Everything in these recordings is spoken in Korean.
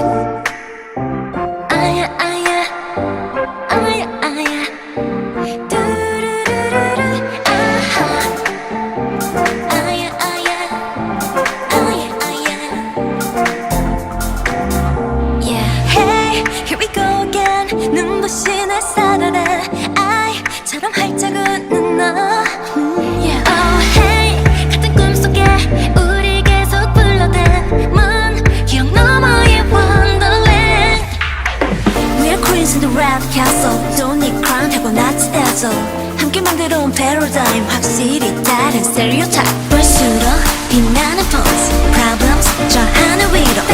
아야 queens in the rap castle Don't need crown 타고났지 dazzle 함께 만들어 온 paradigm 확실히 다른 stereotype 볼수록 빛나는 pose Problems 저 하늘 위로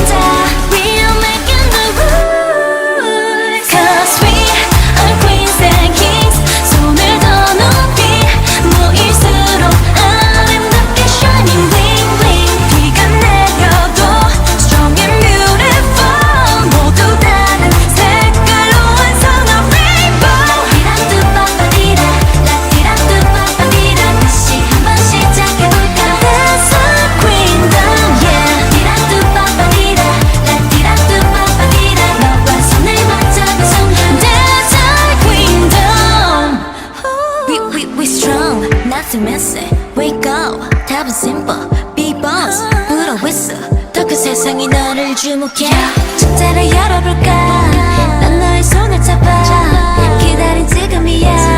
to miss it. Wake up, 답은 simple. Be boss, 불어 whistle. 더큰 세상이 너를 주목해. 축제를 열어볼까? 난 너의 손을 잡아. 기다린 지금이야